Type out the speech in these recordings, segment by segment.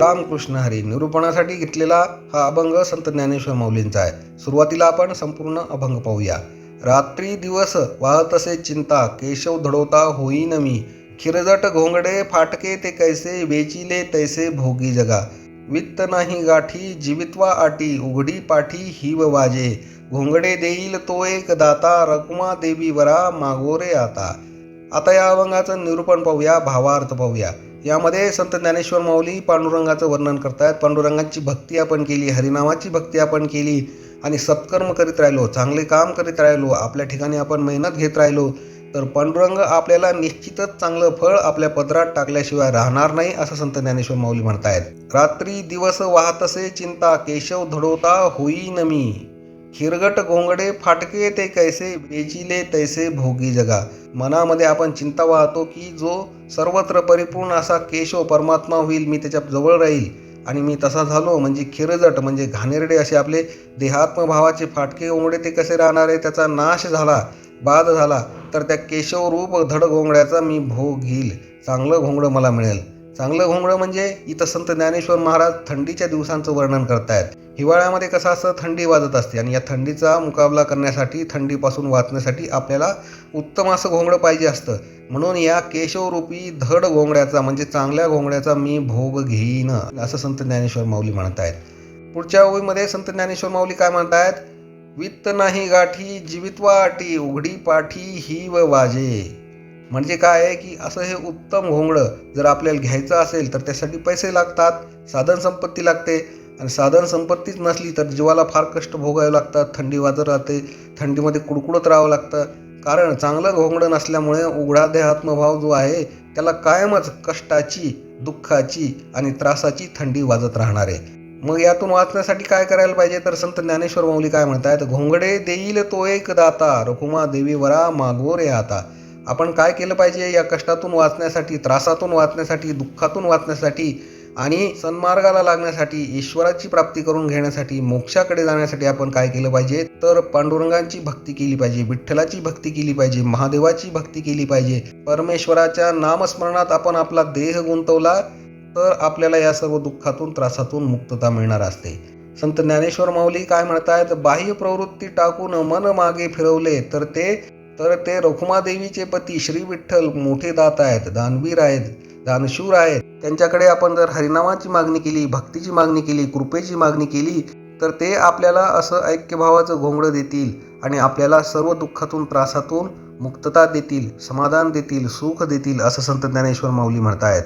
रामकृष्ण हरी निरूपणासाठी घेतलेला हा अभंग संत ज्ञानेश्वर माऊलींचा आहे. सुरुवातीला आपण संपूर्ण अभंग पाहूया. रात्री दिवस वाहत असे चिंता केशव धडवता होईन मी. खिरजट घोंगडे फाटके ते कैसे वेचिले तैसे भोगी जगा. वित्त नाही गाठी जीवित्वा आटी उघडी पाठी हिव वाजे. घोंगडे देईल तो एक दाता रकुमा देवी वरा मागोरे आता. आता या अभंगाचं निरूपण पाहूया भावार्थ पाहूया. यामध्ये संत ज्ञानेश्वर माऊली पांडुरंगाचं वर्णन करतायत. पांडुरंगाची भक्ती आपण केली हरिनामाची भक्ती आपण केली आणि सत्कर्म करीत राहिलो चांगले काम करीत राहिलो आपल्या ठिकाणी आपण मेहनत घेत राहिलो तर पांडुरंग आपल्याला निश्चितच चांगलं फळ आपल्या पदरात टाकल्याशिवाय राहणार नाही असं संत ज्ञानेश्वर माऊली म्हणतायत. रात्री दिवस वाहतसे चिंता केशव धडवता न मी. हिरगट घोंगडे फाटके ते कैसे वेचिले तैसे भोगी जगा. मनामध्ये आपण चिंता वाहतो की जो सर्वत्र परिपूर्ण असा केशव परमात्मा होईल मी त्याच्याजवळ राहील आणि मी तसा झालो म्हणजे खिरजट म्हणजे घाणेरडे असे आपले देहात्मभावाचे फाटके घोंगडे ते कसे राहणार आहे त्याचा नाश झाला बाद झाला तर त्या केशवरूप धड घोंगड्याचा मी भोग घेईल. चांगलं घोंगडं मला मिळेल. चांगलं घोंगडं म्हणजे इथं संत ज्ञानेश्वर महाराज थंडीच्या दिवसांचं वर्णन करतायत. हिवाळ्यामध्ये कसं असतं थंडी वाजत असते आणि या थंडीचा मुकाबला करण्यासाठी थंडीपासून वाचण्यासाठी आपल्याला उत्तम असं घोंगडं पाहिजे असतं. म्हणून या केशवरूपी धड घोंगड्याचा म्हणजे चांगल्या घोंगड्याचा मी भोग घेईन असं संत ज्ञानेश्वर माऊली म्हणत आहेत पुढच्या ओळीमध्ये संत ज्ञानेश्वर माऊली काय म्हणतायत? वित्त नाही गाठी जीवित्वा अटी उघडी पाठी ही व वाजे. म्हणजे काय आहे की असं हे उत्तम घोंगडं जर आपल्याला घ्यायचं असेल तर त्यासाठी पैसे लागतात साधन संपत्ती लागते. आणि साधन संपत्तीच नसली तर जीवाला फार कष्ट भोगावे लागतात थंडी वाजत राहते थंडीमध्ये कुडकुडत राहावं लागतं. कारण चांगलं घोंगडं नसल्यामुळे उघडा देहात्मभाव जो आहे त्याला कायमच कष्टाची दुःखाची आणि त्रासाची थंडी वाजत राहणार आहे. मग यातून वाचण्यासाठी काय करायला पाहिजे? तर संत ज्ञानेश्वर माऊली काय म्हणतायत? घोंगडे देईल तो एक दाता रखुमा देवी वरा मागोरे आता. आपण काय केलं पाहिजे? या कष्टातून वाचण्यासाठी त्रासातून वाचण्यासाठी दुःखातून वाचण्यासाठी आणि सन्मार्गाला लागण्यासाठी ईश्वराची प्राप्ती करून घेण्यासाठी मोक्षाकडे जाण्यासाठी आपण काय केलं पाहिजे? तर पांडुरंगांची भक्ती केली पाहिजे विठ्ठलाची भक्ती केली पाहिजे महादेवाची भक्ती केली पाहिजे. परमेश्वराच्या नामस्मरणात आपण आपला देह गुंतवला तर आपल्याला या सर्व दुःखातून त्रासातून मुक्तता मिळणार असते. संत ज्ञानेश्वर माऊली काय म्हणतायत? बाह्य प्रवृत्ती टाकून मन मागे फिरवले तर ते तर ते रखुमादेवीचे पती श्री विठ्ठल मोठे दात आहेत दानवीर आहेत दानशूर आहेत. त्यांच्याकडे आपण जर हरिनामाची मागणी केली भक्तीची मागणी केली कृपेची मागणी केली तर ते आपल्याला असं ऐक्यभावाचं घोंगडं देतील आणि आपल्याला सर्व दुःखातून त्रासातून मुक्तता देतील समाधान देतील सुख देतील असं संत ज्ञानेश्वर माऊली म्हणतायत.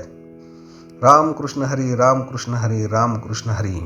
राम कृष्ण हरी राम कृष्ण हरी राम कृष्ण हरी.